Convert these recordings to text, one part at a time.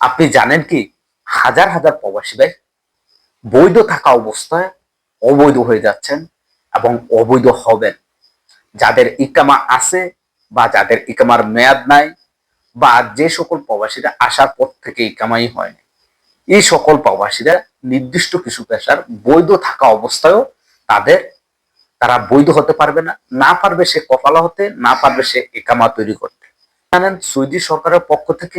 আপনি জানেন কি? হাজার হাজার প্রবাসী ভাই বৈধ থাকা অবস্থায় অবৈধ হয়ে যাচ্ছেন এবং অবৈধ হবেন। যাদের ইকামা আছে বা যাদের ইকামার মেয়াদ নাই বা যে সকল প্রবাসীরা আসার পর থেকে ইকামাই হয়নি, এই সকল প্রবাসীরা নির্দিষ্ট কিছু পেশার বৈধ থাকা অবস্থায়ও তাদের, তারা বৈধ হতে পারবে না না পারবে সে কপালা হতে না পারবে সে একামা তৈরি করতে। জানেন, সৌদি সরকারের পক্ষ থেকে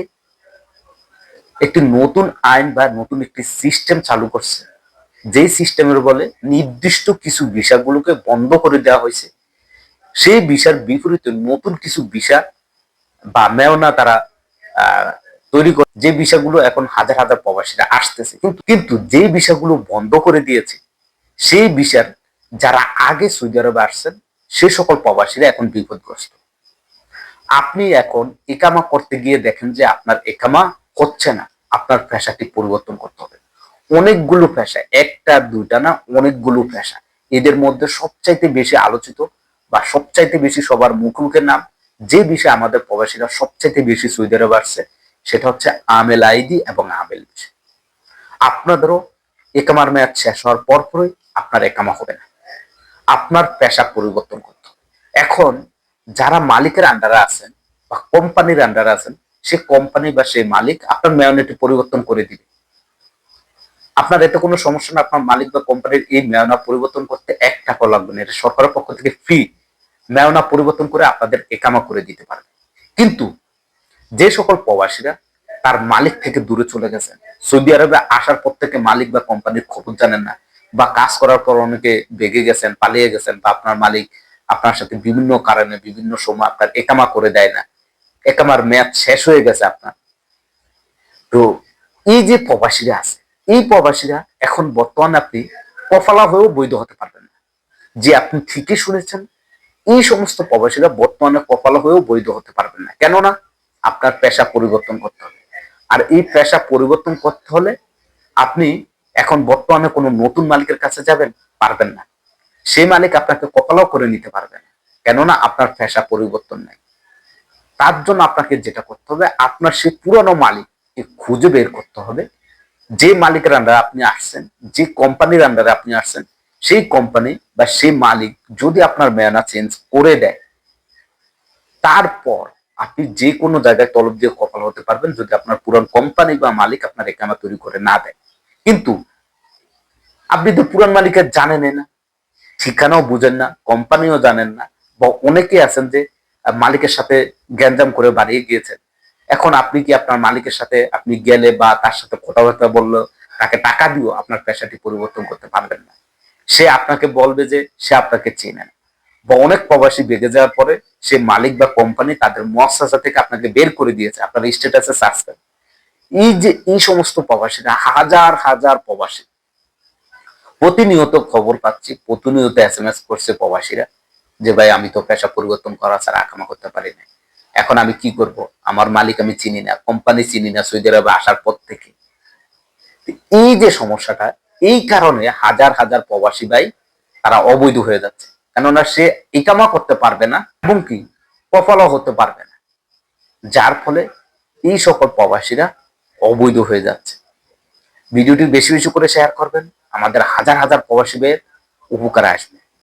একটি নতুন আইন বা নতুন একটি সিস্টেম চালু করছে। যেই সিস্টেমের বলে নির্দিষ্ট কিছু বিষয়গুলোকে বন্ধ করে দেওয়া হয়েছে। সেই বিষয়ের বিপরীতে নতুন কিছু বিষয় বা মেয়না তারা তৈরি করে, যে বিষয়গুলো এখন হাজার হাজার প্রবাসীরা আসতেছে। কিন্তু কিন্তু যে বিষয়গুলো বন্ধ করে দিয়েছে, সেই বিষয়ের যারা আগে সৌদি আরবে আসছেন, সে সকল প্রবাসীরা এখন বিপদগ্রস্ত। আপনি এখন একামা করতে গিয়ে দেখেন যে আপনার একামা হচ্ছে না, আপনার পেশাটি পরিবর্তন করতে হবে। অনেকগুলো পেশা, একটা, দুইটা না, অনেকগুলো পেশা। এদের মধ্যে সবচাইতে বেশি আলোচিত বা সবচাইতে বেশি সবার মুখোমুখের নাম, যে বিষয়ে আমাদের প্রবাসীরা সবচাইতে বেশি সৌদি আরবে আসছে সেটা হচ্ছে আমেল আইডি এবং আমেল বিষয়। আপনাদেরও একামার মেয়াদ শেষ হওয়ার পর পরই আপনার একামা হবে না। আপনার পেশা পরিবর্তন করতে এখন যারা মালিকের আন্ডারে আছেন বা কোম্পানির আন্ডারে আছেন সে কোম্পানি বা সেই মালিক আপনার মেয়নেটি পরিবর্তন করে দিবে। আপনার এতে কোনো সমস্যা না, আপনার মালিক বা কোম্পানির এই মেয়না পরিবর্তন করতে এক টাকা লাগবে না, এটা সরকারের পক্ষ থেকে ফ্রি মেয়না পরিবর্তন করে আপনাদের একামা করে দিতে পারবে। কিন্তু যে সকল প্রবাসীরা তার মালিক থেকে দূরে চলে গেছেন, সৌদি আরবে আসার পর থেকে মালিক বা কোম্পানির খবর জানেন না, বা কাজ করার পর অনেকে বেগে গেছেন, পালিয়ে গেছেন, বা আপনার মালিক আপনার সাথে বিভিন্ন কারণে বিভিন্ন সময় আপনার একামা করে দেয় না একামার মেয়াদ শেষ হয়ে গেছে আপনার। তো এই যে প্রবাসীরা আছে, এই প্রবাসীরা এখন বর্তমানে আপনি কফালা হয়েও বৈধ হতে পারবেন না। যে আপনি ঠিকই শুনেছেন, এই সমস্ত প্রবাসীরা বর্তমানে কপালা হয়েও বৈধ হতে পারবেন না। কেননা আপনার পেশা পরিবর্তন করতে হবে। আর এই পেশা পরিবর্তন করতে হলে আপনি এখন বর্তমানে কোনো নতুন মালিকের কাছে যাবেন, পারবেন না। সেই মালিক আপনাকে কপালাও করে নিতে পারবে না। কেননা আপনার পেশা পরিবর্তন নাই। তার জন্য আপনাকে যেটা করতে হবে, আপনার সেই পুরনো মালিককে খুঁজে বের করতে হবে। যে মালিকের আন্ডারে আপনি আসছেন, যে কোম্পানির আন্ডারে আপনি আসছেন, সেই কোম্পানি বা সেই মালিক যদি আপনার মেয়ানা চেঞ্জ করে দেয়, তারপর আপনি যে কোনো জায়গায় তলব দিয়ে কপাল হতে পারবেন যদি আপনার পুরান কোম্পানি বা মালিক আপনার একামা তৈরি করে না দেয়। কিন্তু আপনি তো পুরান মালিকের জানেন না, ঠিকানাও বুঝেন না কোম্পানিও জানেন না, বা অনেকে আছেন যে মালিকের সাথে গ্যাঞ্জাম করে বাড়িয়ে গিয়েছেন। এখন আপনি কি আপনার মালিকের সাথে আপনি গেলে বা তার সাথে কথাবার্তা বলল, তাকে টাকা দিও আপনার পেশাটি পরিবর্তন করতে পারবেন না? সে আপনাকে বলবে যে সে আপনাকে চেনে না। বা অনেক প্রবাসী বেগে যাওয়ার পরে সে মালিক বা কোম্পানি তাদের মহাসাসা থেকে আপনাকে বের করে দিয়েছে, আপনার স্ট্যাটাসে সার্চ এই যে, এই সমস্ত প্রবাসীরা, হাজার হাজার প্রবাসী। প্রতিনিয়ত খবর পাচ্ছি, প্রতিনিয়ত এস এম এস করছে প্রবাসীরা। যে, ভাই, আমি তো পেশা পরিবর্তন করা ছাড়া আকামা করতে পারি না এখন আমি কি করব? আমার মালিক আমি চিনি না, কোম্পানি চিনি না, সৌদি আরবে আসার পর থেকে। এই যে সমস্যাটা, এই কারণে হাজার হাজার প্রবাসী ভাই, তারা অবৈধ হয়ে যাচ্ছে। কেননা সে ইকামা করতে পারবে না, এবং কি? কপালও হতে পারবে না। যার ফলে এই সকল প্রবাসীরা অবৈধ হয়ে যাচ্ছে। ভিডিওটি বেশি বেশি করে শেয়ার করবেন। আমাদের হাজার হাজার প্রবাসী ভাইয়ের উপকারে আসবে।